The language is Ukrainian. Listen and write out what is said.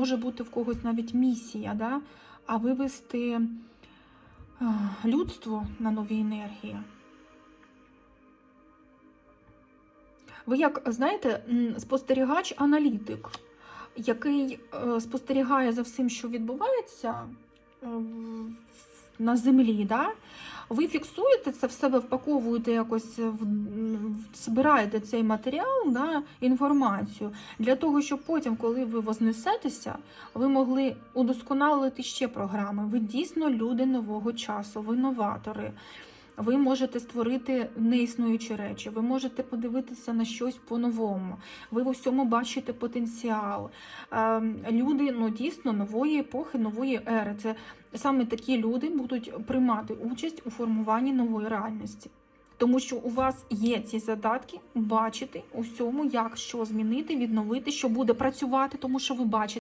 може бути в когось навіть місія, да? а вивести е, людство на нові енергії. Ви як знаєте, спостерігач-аналітик, який е, спостерігає за всім, що відбувається е, на землі, да? ви фіксуєте це в себе, впаковуєте якось, збираєте цей матеріал, да, інформацію, для того, щоб потім, коли ви вознесетеся, ви могли удосконалити ще програми. Ви дійсно люди нового часу, ви новатори. Ви можете створити неіснуючі речі, ви можете подивитися на щось по-новому. Ви в усьому бачите потенціал. Ем, Люди ну, дійсно нової епохи, нової ери. Це саме такі люди будуть приймати участь у формуванні нової реальності. Тому що у вас є ці задатки бачити у всьому, як що змінити, відновити, що буде працювати, тому що ви бачите.